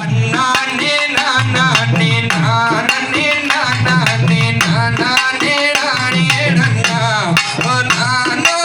நானே நானே நானே நானே நானே நானே நன்னா ஓ நானா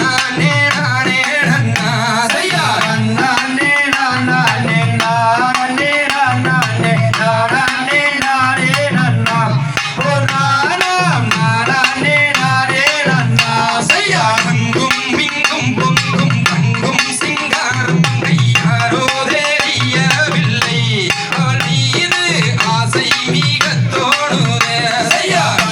நானே நானே நன்னா சையா நானே நானே நானே நானே நானே நானே நன்னா ஓ நானா நானே நானே நன்னா சையா அங்கும் இங்கும் பொங்கும் தங்கும் சிங்காரம் ஐயாரோ தெரியவில்லை அவள் மீது ஆசை மிக தோணுதே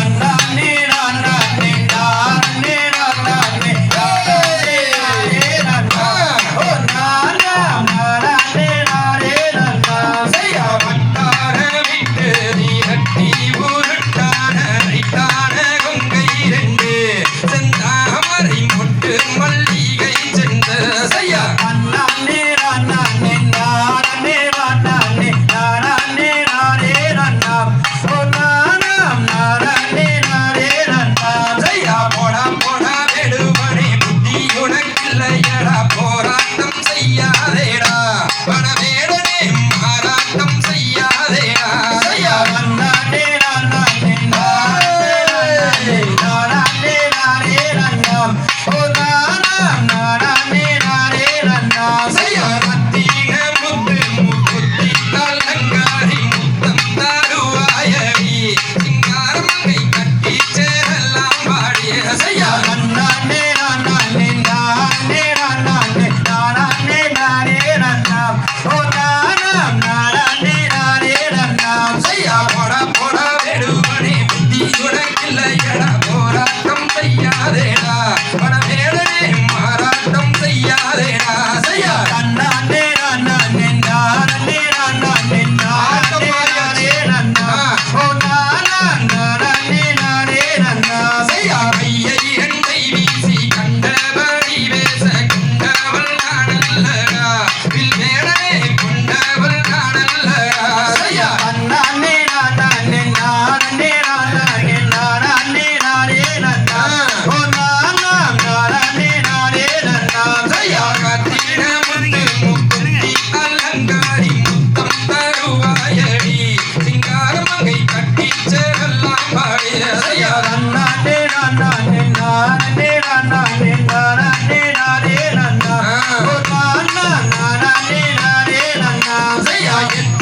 என்